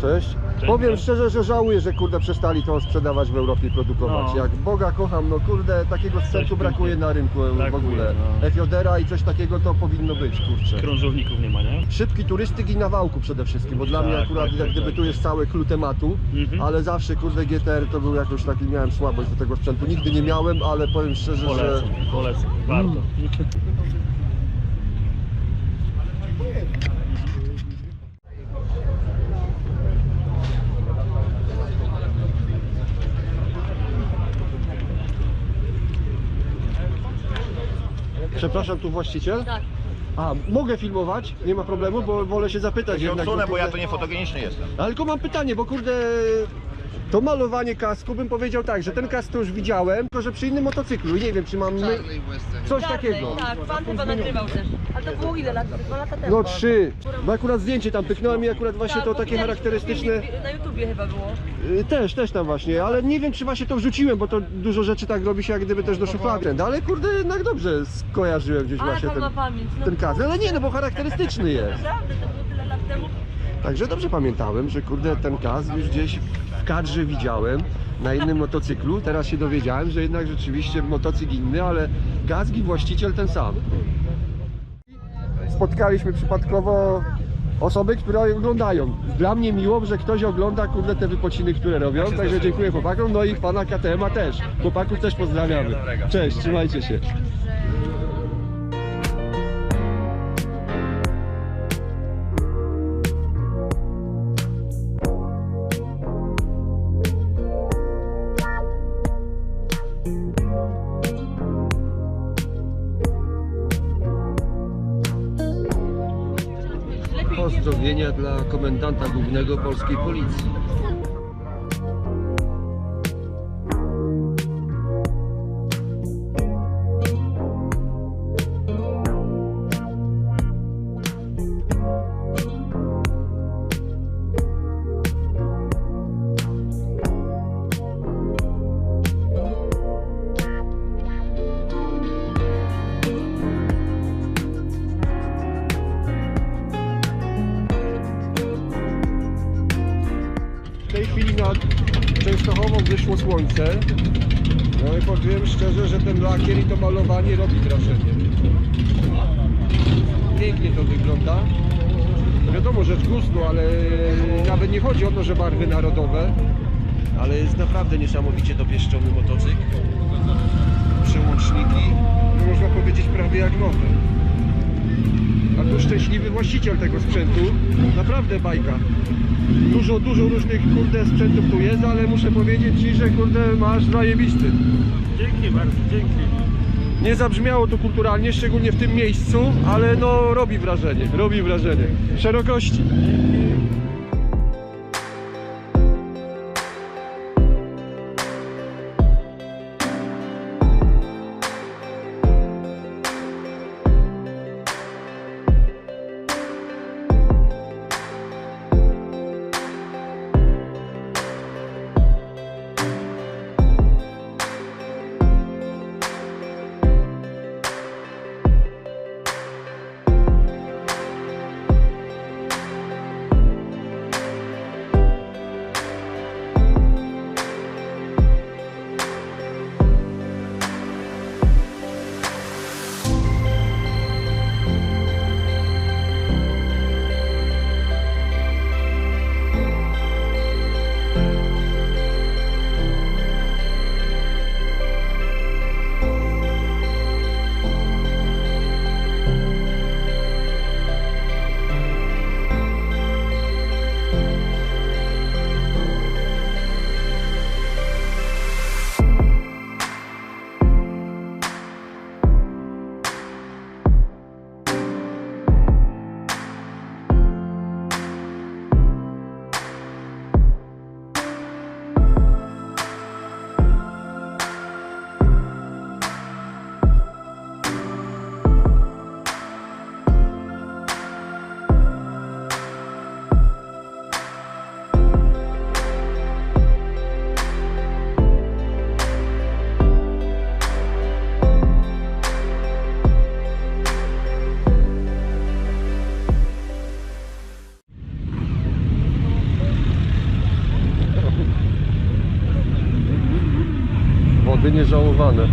Cześć. Powiem szczerze, że żałuję, że kurde przestali to sprzedawać w Europie i produkować. No. Jak Boga kocham, no kurde, takiego sprzętu Coś brakuje pięknie. na rynku w Brakuje, ogóle. no. Efiodera i coś takiego to powinno być, kurczę. Krążowników nie ma, nie? Szybki turystyki na wałku przede wszystkim, bo dla mnie Tak, akurat tak, jak tak, gdyby tak. tu jest całe clue tematu, Mhm. ale zawsze kurde GTR to był jakoś taki, miałem słabość do tego sprzętu. Nigdy nie miałem, ale powiem szczerze, że Polecam, polecam, warto. Przepraszam, tu właściciel? Tak. A, mogę filmować? Nie ma problemu, bo wolę się zapytać się jednak. odsunę, bo ja kurde- to nie fotogeniczny jestem. Ale tylko mam pytanie, bo kurde, to malowanie kasku bym powiedział tak, że ten kask to już widziałem, tylko że przy innym motocyklu i nie wiem, czy mam my... coś takiego. Tak, pan chyba nagrywał też. Ale to było ile lat? Dwa lata temu. No trzy, bo akurat zdjęcie tam pyknąłem i akurat właśnie Tak, to bo takie charakterystyczne... filmik Na YouTubie chyba było. Y, Też, też tam właśnie, ale nie wiem czy właśnie to wrzuciłem, bo to dużo rzeczy tak robi się jak gdyby też do szuflady. Ale kurde, jednak dobrze skojarzyłem gdzieś Ale właśnie pan ten, ma pamięć. No, ten kask. Ale nie, no bo charakterystyczny jest. Naprawdę, to było tyle lat temu. Także dobrze pamiętałem, że kurde ten kask już gdzieś w kadrze widziałem na innym motocyklu. Teraz się dowiedziałem, że jednak rzeczywiście motocykl inny, ale kask i właściciel ten sam. Spotkaliśmy przypadkowo osoby, które oglądają. Dla mnie miło, że ktoś ogląda kurde te wypociny, które robią. Także dziękuję chłopakom, no i pana KTM-a też. Chłopaków też pozdrawiamy. Cześć, trzymajcie się. Pozdrowienia dla komendanta głównego polskiej policji. Częstochową wyszło słońce. No i powiem szczerze, że ten lakier i to malowanie robi wrażenie. Pięknie to wygląda. Wiadomo, rzecz gustu, ale nawet nie chodzi o to, że barwy narodowe, ale jest naprawdę niesamowicie dopieszczony motocykl. Przełączniki, można powiedzieć prawie jak nowe. Szczęśliwy właściciel tego sprzętu. Naprawdę bajka. Dużo, dużo różnych kurde sprzętów tu jest, ale muszę powiedzieć Ci, że kurde masz zajebisty. Dzięki bardzo, dzięki. Nie zabrzmiało to kulturalnie, szczególnie w tym miejscu, ale no robi wrażenie, robi wrażenie. Szerokości. Oby nie żałowane.